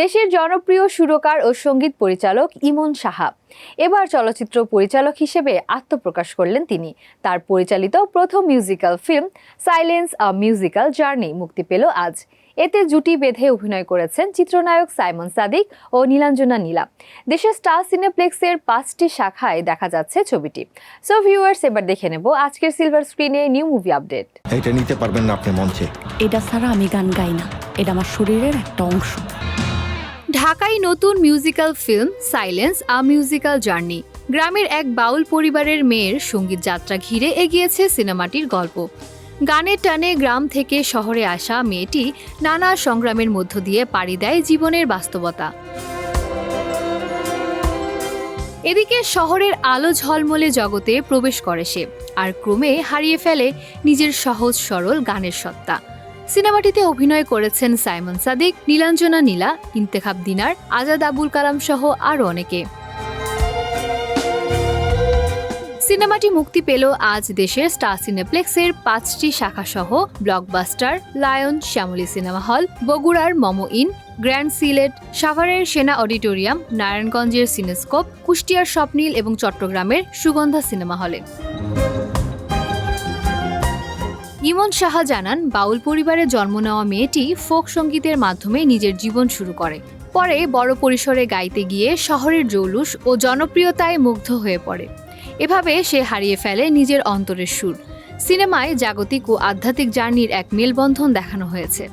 দেশের জনপ্রিয় সুরকার ও সংগীত পরিচালক ইমন সাহা। এবার চলচ্চিত্র পরিচালক হিসেবে আত্মপ্রকাশ করলেন তিনি। তার পরিচালিত প্রথম musical film silence a musical journey মুক্তি পেল আজ। এতে জুটি বেঁধে অভিনয় করেছেন চিত্রনায়ক সাইমন সাদিক ও নীলাঞ্জনা নীলা। দেশের স্টার সিনেপ্লেক্সের পাঁচটি শাখায় দেখা যাচ্ছে ছবিটি। সো ভিউয়ার্স এবার দেখে নেব আজকের সিলভার স্ক্রিনে নিউ মুভি আপডেট এটা নিতে পারবেন না আপনি মঞ্চে। এটা ছাড়া আমি গান গাই না। এটা আমার শরীরের একটা অংশ। ঢাকায় নতুন musical film silence a musical journey গ্রামের এক বাউল পরিবারের মেয়ের সংগীত যাত্রা ঘিরে এগিয়েছে সিনেমাটির গল্প। গানের টানে গ্রাম থেকে শহরে আসা মেয়েটি নানা সংগ্রামের মধ্য দিয়ে পাড়ি দেয় জীবনের বাস্তবতা। এদিকে শহরের আলো ঝলমলে জগতে প্রবেশ করে সে, আর ক্রমে হারিয়ে ফেলে নিজের সহজ সরল গানের সত্তা। সিনেমাটিতে অভিনয় করেছেন সাইমন সাদিক, নীলাঞ্জনা নীলা, ইন্তেখাব দিনার, আজাদ আবুল কালাম সহ আরও অনেকে। সিনেমাটি মুক্তি পেল আজ দেশের স্টার সিনেপ্লেক্সের পাঁচটি শাখা সহ blockbuster, lion, Shyamoli cinema hall, বগুড়ার মমো ইন, গ্র্যান্ড সিলেট, সাভারের সেনা অডিটোরিয়াম, নারায়ণগঞ্জের সিনেস্কোপ, কুষ্টিয়ার স্বপ্নীল এবং চট্টগ্রামের সুগন্ধা সিনেমা হলে। ইমন সাহা জানান, বাউল পরিবারে জন্ম নেওয়া মেয়েটি ফোক সঙ্গীতের মাধ্যমে নিজের জীবন শুরু করে। পরে বড় পরিসরে গাইতে গিয়ে শহরের জৌলুস ও জনপ্রিয়তায় মুগ্ধ হয়ে পড়ে। এভাবে সে হারিয়ে ফেলে নিজের অন্তরের সুর। সিনেমায় জাগতিক ও আধ্যাত্মিক জার্নির এক মেলবন্ধন দেখানো হয়েছে।